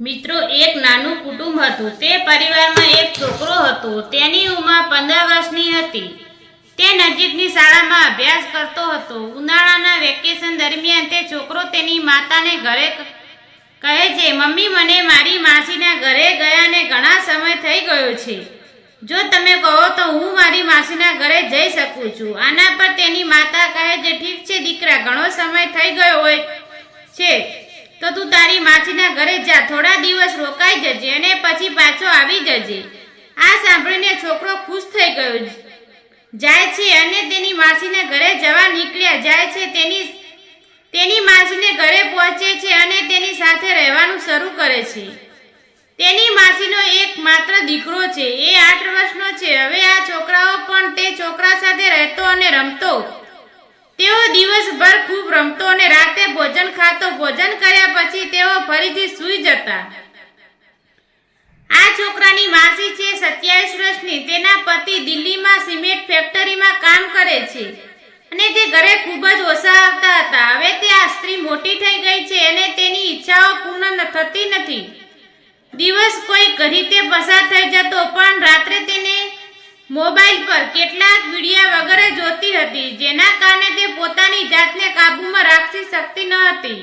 મિત્રો, એક નાનું કુટુંબ હતું. તે પરિવારમાં એક છોકરો હતો. તેની ઉંમર પંદર વર્ષની હતી. તે નજીકની શાળામાં અભ્યાસ કરતો હતો. ઉનાળાના વેકેશન દરમિયાન તે છોકરો તેની માતાને ઘરે કહે છે, મમ્મી, મને મારી માસીના ઘરે ગયાને ઘણા સમય થઈ ગયો છે. જો તમે કહો તો હું મારી માસીના ઘરે જઈ શકું છું. આના પર તેની માતા કહે છે, ઠીક છે, દીકરા, ઘણો સમય થઈ ગયો હોય છે. તો તું તારી માસીના ઘરે જા, થોડા દિવસ રોકાઈ જજે અને પછી પાછો આવી જજે. આ સાંભળીને છોકરો ખુશ થઈ ગયો. જાય છે અને તેની માસીને ઘરે જવા નીકળ્યા. જાય છે તેની તેની માસીને ઘરે પહોંચે છે અને તેની સાથે રહેવાનું શરૂ કરે છે. તેની માસીનો એક માત્ર દીકરો છે. એ આઠ વર્ષનો છે. હવે આ છોકરાઓ પણ તે છોકરા સાથે રહેતો અને રમતો તેઓ દિવસભર ખૂબ રમતો અને રાતે ભોજન ખાતો. ભોજન કર્યા પછી તેઓ ફરીથી સૂઈ જતા. આ છોકરાની માસી છે સત્યાવીસ વર્ષની. તેના પતિ દિલ્હીમાં સિમેન્ટ ફેક્ટરીમાં કામ કરે છે અને તે ઘરે ખૂબ જ ઓછા આવતા હતા. હવે તે આ સ્ત્રી મોટી થઈ ગઈ છે અને તેની ઈચ્છાઓ પૂર્ણ થતી નથી. દિવસ કોઈ રીતે પસાર થઈ જતો, પણ રાત્રે તેને મોબાઈલ પર કેટલાક વિડિયા વગેરે જોતી હતી, જેના કારણે તે પોતાની જાતને કાબૂમાં રાખી શકતી ન હતી.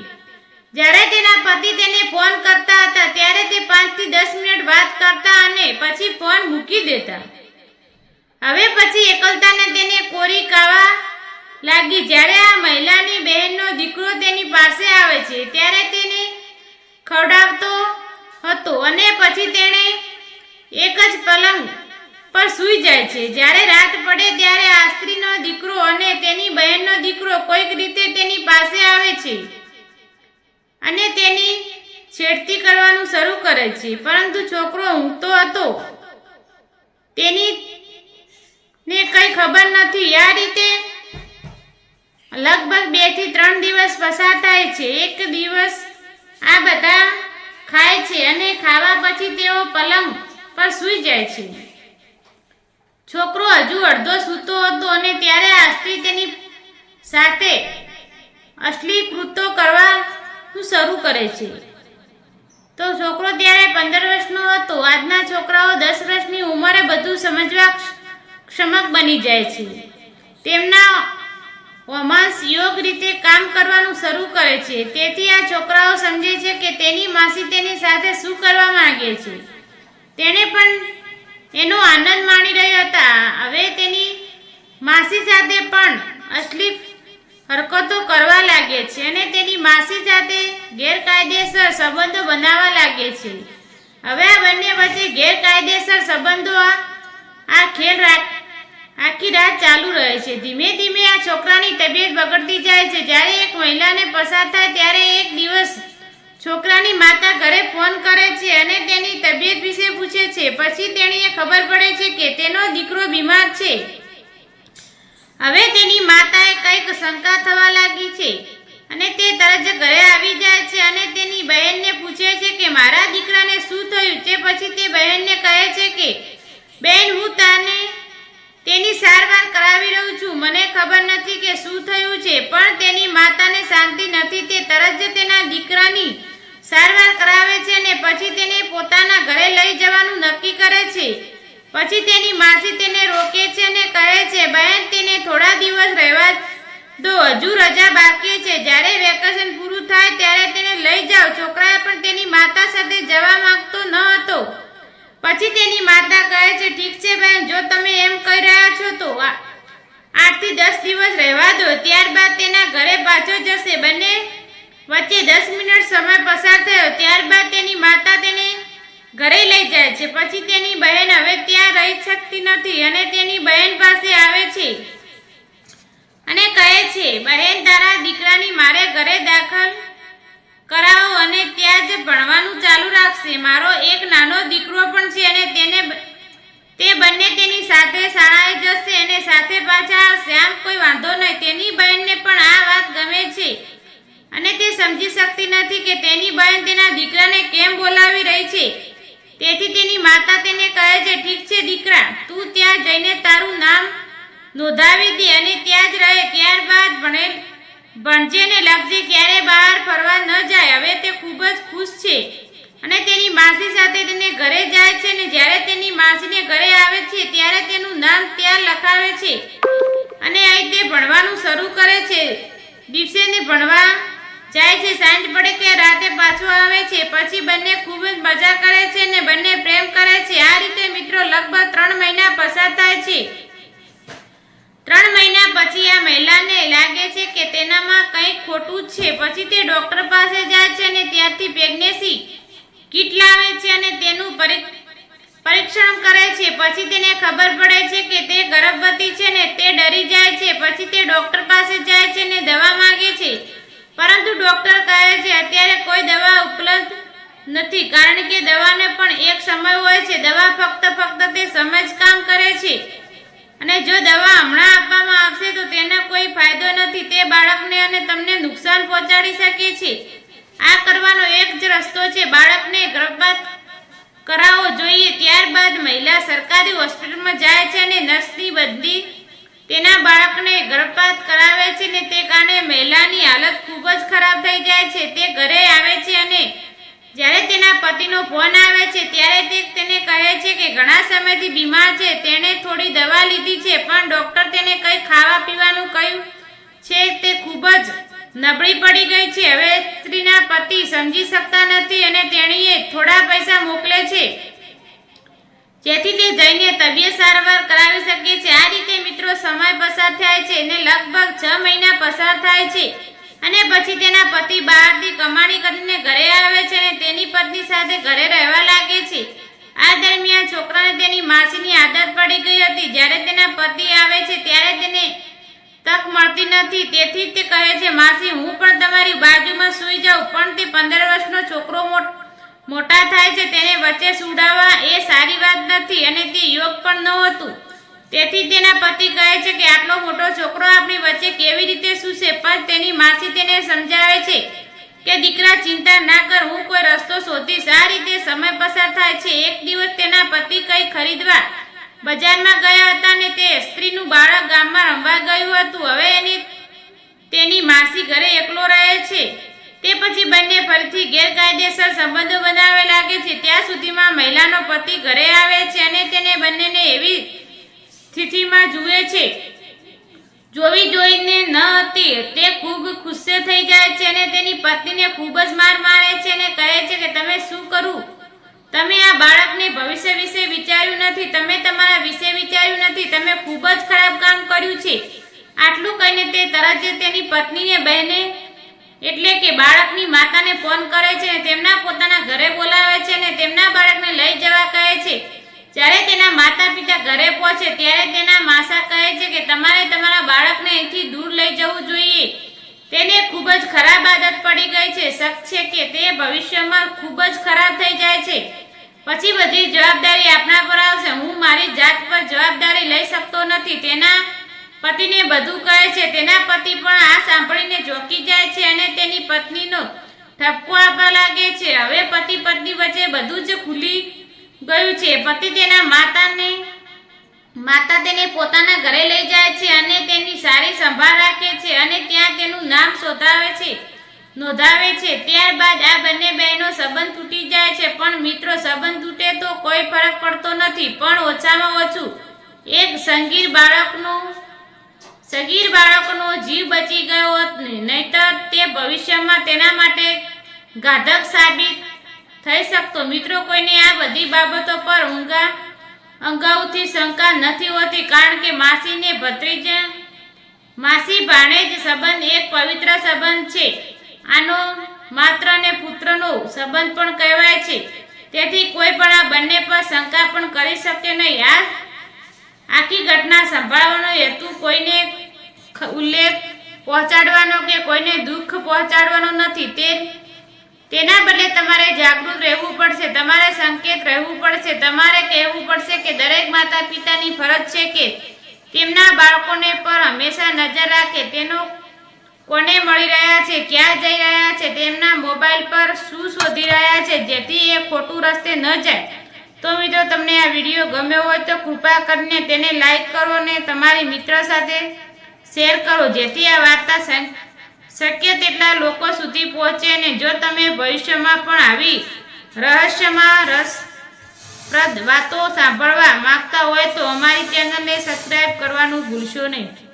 જ્યારે તેના પતિ તેને ફોન કરતા હતા, ત્યારે તે પાંચથી દસ મિનિટ વાત કરતા અને પછી ફોન મૂકી દેતા. હવે પછી એકલતાને તેને કોરી કાવા લાગી. જ્યારે આ મહિલાની બહેનનો દીકરો તેની પાસે આવે છે, ત્યારે તેને ખવડાવતો હતો અને પછી તેણે એક જ પલંગ પર સૂઈ જાય છે. જ્યારે રાત પડે ત્યારે આ સ્ત્રીનો દીકરો અને તેની બહેનનો દીકરો કોઈક રીતે તેની પાસે આવે છે અને તેની છેડતી કરવાનું શરૂ કરે છે. પરંતુ છોકરો ઊંઘતો હતો. તેની ને કઈ ખબર નથી. આ રીતે લગભગ બેથી ત્રણ દિવસ પસાર થાય છે. એક દિવસ આ બધા ખાય છે અને ખાવા પછી તેઓ પલંગ પર સૂઈ જાય છે. છોકરો હજુ અડધો સૂતો હતો અને ત્યારે આ સ્ત્રી તેની સાથે અશ્લીલ કૃત્યો કરવાનું શરૂ કરે છે. તો છોકરો ત્યારે પંદર વર્ષનો હતો. આજના છોકરાઓ દસ વર્ષની ઉંમરે બધું સમજવા ક્ષમક બની જાય છે. તેમના હોમાસ યોગ રીતે કામ કરવાનું શરૂ કરે છે. તેથી આ છોકરાઓ સમજે છે કે તેની માસી તેની સાથે શું કરવા માંગે છે. તેણે પણ એનો આનંદ માણી રહ્યા હતા. હવે તેની માસી સાથે પણ અશ્લીલ હરકતો કરવા લાગે છે અને તેની માસી સાથે ગેરકાયદેસર સંબંધો બનાવવા લાગે છે. હવે આ બંને વચ્ચે ગેરકાયદેસર સંબંધો આ ખેલ આખી રાત ચાલુ રહે છે. ધીમે ધીમે આ છોકરાની તબિયત બગડતી જાય છે. જ્યારે એક મહિલાને પસાર થાય, ત્યારે એક દિવસ છોકરાની માતા ઘરે ફોન કરે છે અને તેની તબિયત વિશે પૂછે છે. પછી તેણીએ ખબર પડે છે કે તેનો દીકરો બીમાર છે. હવે તેની માતાએ કંઈક શંકા થવા લાગી છે અને તે તરત જ ઘરે આવી જાય છે અને તેની બહેનને પૂછે છે કે મારા દીકરાને શું થયું? તે પછી તે બહેનને કહે છે કે, બેન, હું તને તેની સારવાર કરાવી રહ્યું છું. મને ખબર નથી કે શું થયું છે, પણ તેની માતાને શાંતિ નથી. તે તરત જ તેના દીકરાની સારવાર કરાવે છે અને પછી તેને પોતાના ઘરે લઈ જવાનું નક્કી કરે છે. પછી તેની માસી તેને રોકે છે અને કહે છે, બહેન, તેને થોડા દિવસ રહેવા દો. હજુ રજા બાકી છે. જ્યારે વેકેશન પૂરું થાય ત્યારે તેને લઈ જાઓ. છોકરાએ પણ તેની માતા સાથે જવા માંગતો ન હતો. પછી તેની માતા કહે છે, ઠીક છે બહેન, જો તમે એમ કહી રહ્યા છો તો આઠથી દસ દિવસ રહેવા દો. ત્યારબાદ તેના ઘરે પાછો જશે. બંને વચ્ચે દસ મિનિટ સમય પસાર થયો, ત્યારબાદ તેની માતા તેને ઘરે લઈ જાય છે. પછી તેની બહેન હવે ત્યાં રહી શકતી નથી અને તેની બહેન પાસે આવે છે અને કહે છે, બહેન, તારા દીકરાની મારે ઘરે દાખલ કરાવો અને ત્યાં જ ભણવાનું ચાલુ રાખશે. મારો એક નાનો દીકરો પણ છે અને તેને તે બંને તેની સાથે શાળાએ જશે અને સાથે પાછા આવશે. આમ કોઈ વાંધો નહીં. તેની બહેનને પણ આ વાત ગમે છે. અને તે સમજી શકતી નથી કે તેની બહેન તેના દીકરાને કેમ બોલાવી રહી છે. તેથી તેની માતા તેને કહે છે, ઠીક છે દીકરા, તું ત્યાં જઈને તારું નામ નોંધાવી દે અને ત્યાં જ રહે. ત્યારબાદ ભણેલ ભણજે ને લખજે ક્યારે બહાર ફરવા ન જાય. હવે તે ખૂબ જ ખુશ છે અને તેની માસી સાથે તેને ઘરે જાય છે ને જ્યારે તેની માસીને ઘરે આવે છે, ત્યારે તેનું નામ ત્યાં લખાવે છે. અને અહીં તે ભણવાનું શરૂ કરે છે. દિવસે ને ભણવા જાય છે. સાંજ પડે કે રાતે પાછો આવે છે. પછી બંને ખૂબ જ મજા કરે છે ને બંને પ્રેમ કરે છે. આ રીતે મિત્રો લગભગ ત્રણ મહિના પસાર થાય છે. ત્રણ મહિના પછી આ મહિલાને લાગે છે કે તેનામાં કંઈક ખોટું છે. પછી તે ડૉક્ટર પાસે જાય છે અને ત્યાંથી પ્રેગ્નેસી કીટ લાવે છે અને તેનું પરી- પરીક્ષણ કરે છે. પછી તેને ખબર પડે છે કે તે ગર્ભવતી છે ને તે ડરી જાય છે. પછી તે ડૉક્ટર પાસે જાય છે ને દવા માંગે છે. પરંતુ ડોક્ટર કહે છે, અત્યારે કોઈ દવા ઉપલબ્ધ નથી, કારણ કે દવાને પણ એક સમય હોય છે. દવા ફક્ત ફક્ત તે સમય જ કામ કરે છે. અને જો દવા હમણાં આપવામાં આવશે, તો તેનો કોઈ ફાયદો નથી. તે બાળકને અને તમને નુકસાન પહોંચાડી શકે છે. આ કરવાનો એક જ રસ્તો છે. બાળકને ગર્ભપાત કરાવવો જોઈએ. ત્યારબાદ મહિલા સરકારી હોસ્પિટલમાં જાય છે અને નર્સની બદલી તેના બાળકને ગર્ભપાત કરાવે છે ને તે કારણે મહિલાની હાલત ખૂબ જ ખરાબ થઈ જાય છે. તે ઘરે આવે છે અને જ્યારે તેના પતિનો ફોન આવે છે ત્યારે તે તેને કહે છે કે ઘણા સમયથી બીમાર છે, તેણે થોડી દવા લીધી છે, પણ ડોક્ટર તેને કંઈ ખાવા પીવાનું કહ્યું છે. તે ખૂબ જ નબળી પડી ગઈ છે. હવે સ્ત્રીના પતિ સમજી શકતા નથી અને તેણીએ થોડા પૈસા મોકલે છે. જેથી તે જઈને તબિયત સારવાર કરાવી શકે છે. આ રીતે મિત્રો સમય પસાર થાય છે અને લગભગ છ મહિના પસાર થાય છે. અને પછી તેના પતિ બહારથી કમાણી કરીને ઘરે આવે છે અને તેની પત્ની સાથે ઘરે રહેવા લાગે છે. આ દરમિયાન છોકરાને તેની માસીની આદત પડી ગઈ હતી. જ્યારે તેના પતિ આવે છે ત્યારે તેને તક મળતી નથી. તેથી તે કહે છે, માસી, હું પણ તમારી બાજુમાં સૂઈ જાઉં, પણ તે પંદર વર્ષનો છોકરો મોટ- મોટા થાય છે, તેને વચ્ચે સુડાવવા એ સારી વાત નથી અને તે યોગ પણ નહોતું તેથી તેના પતિ કહે છે કે, આટલો મોટો છોકરો આપણી વચ્ચે કેવી રીતે સૂશે? પણ તેની માસી તેને સમજાવે છે કે, દીકરા, ચિંતા ના કર, હું કોઈ રસ્તો શોધીશ. આ રીતે સમય પસાર થાય છે. એક દિવસ તેના પતિ કંઈ ખરીદવા બજારમાં ગયા હતા ને તે સ્ત્રીનું બાળક ગામમાં રમવા ગયું હતું. હવે એની, તેની માસી ઘરે એકલો રહે છે. તે પછી બંને ફરીથી ગેરકાયદેસર સંબંધો બનાવવા લાગે છે. ત્યાં સુધીમાં મહિલાનો પતિ ઘરે આવે છે અને તેને બંનેને એવી સ્થિતિમાં જુએ છે. જોવી જોઈને ન હતી. તે ખૂબ ગુસ્સે થઈ જાય છે અને તેની પત્નીને ખૂબ જ માર મારે છે અને કહે છે કે, તમે શું કરું? તમે આ બાળકને ભવિષ્ય વિશે વિચાર્યું નથી. તમે તમારા વિશે વિચાર્યું નથી. તમે ખૂબ જ ખરાબ કામ કર્યું છે. આટલું કહીને તે તરત જ તેની પત્નીને બહેને એટલે કે બાળકની માતાને ફોન કરે છે અને તેમના પોતાના ઘરે બોલાવે છે અને તેમના બાળકને લઈ જવા કહે છે. જ્યારે તેના માતા પિતા ઘરે પહોંચે ત્યારે તેના માસા કહે છે કે તમારે તમારા બાળકને અહીંથી દૂર લઈ જવું જોઈએ. તેને ખૂબ જ ખરાબ આદત પડી ગઈ છે. શક છે કે તે ભવિષ્યમાં ખૂબ જ ખરાબ થઈ જાય છે. પછી બધી જવાબદારી આપણા પર આવશે. હું મારી જાત પર જવાબદારી લઈ શકતો નથી. તેના પતિને બધું કહે છે, તેના પતિ પણ આ સાંભળીને ચોંકી જાય છે અને તેની પત્નીનો ઠપકો આપવા લાગે છે. હવે પતિ પત્ની વચ્ચે બધું જ ખુલી ગયું છે. પતિ તેના માતાને, માતા તેને પોતાના ઘરે લઈ જાય છે અને તેની સારી સંભાળ રાખે છે અને ત્યાં તેનું નામ શોધાવે છે, નોંધાવે છે. ત્યારબાદ આ બંને બહેનો સંબંધ તૂટી જાય છે, પણ મિત્રો સંબંધ તૂટે તો કોઈ ફરક પડતો નથી, પણ ઓછામાં ઓછું એક સંગીર બાળકનો સગીર બાળકનો જીવ બચી ગયો હોત નહીતર તે ભવિષ્યમાં તેના માટે ઘાતક સાબિત થઈ શકતો. મિત્રો, કોઈને આ બધી બાબતો પર ઊંઘા અગાઉથી શંકા નથી હોતી, કારણ કે માસીને ભત્રીજ, માસી ભાણેજ સંબંધ, એક પવિત્ર સંબંધ છે. આનો માત્ર ને પુત્રનો સંબંધ પણ કહેવાય છે. તેથી કોઈ પણ આ બંને પર શંકા પણ કરી શકે નહીં. આ આખી ઘટના સંભાળવાનો હેતુ કોઈને ઉલ્લેખ પહોંચાડવાનો કે કોઈને દુઃખ પહોંચાડવાનો નથી. તે, તેના બદલે તમારે જાગૃત રહેવું પડશે, તમારે સંકેત રહેવું પડશે, તમારે કહેવું પડશે કે દરેક માતા પિતાની ફરજ છે કે તેમના બાળકોને પર હંમેશા નજર રાખે. તેનો કોને મળી રહ્યા છે, ક્યાં જઈ રહ્યા છે, તેમના મોબાઈલ પર શું શોધી રહ્યા છે, જેથી એ ખોટું રસ્તે ન જાય. તો મિત્રો, તમને આ વીડિયો ગમ્યો હોય તો કૃપા કરીને તેને લાઈક કરો અને તમારી મિત્ર સાથે શેર કરો. જેથી આ વાર્તા શક્ય તેટલા લોકો સુધી પહોંચે અને જો તમે ભવિષ્યમાં પણ આવી રહસ્યમાં રસપ્રદ વાતો સાંભળવા માંગતા હોય તો અમારી ચેનલને સબસ્ક્રાઈબ કરવાનું ભૂલશો નહીં.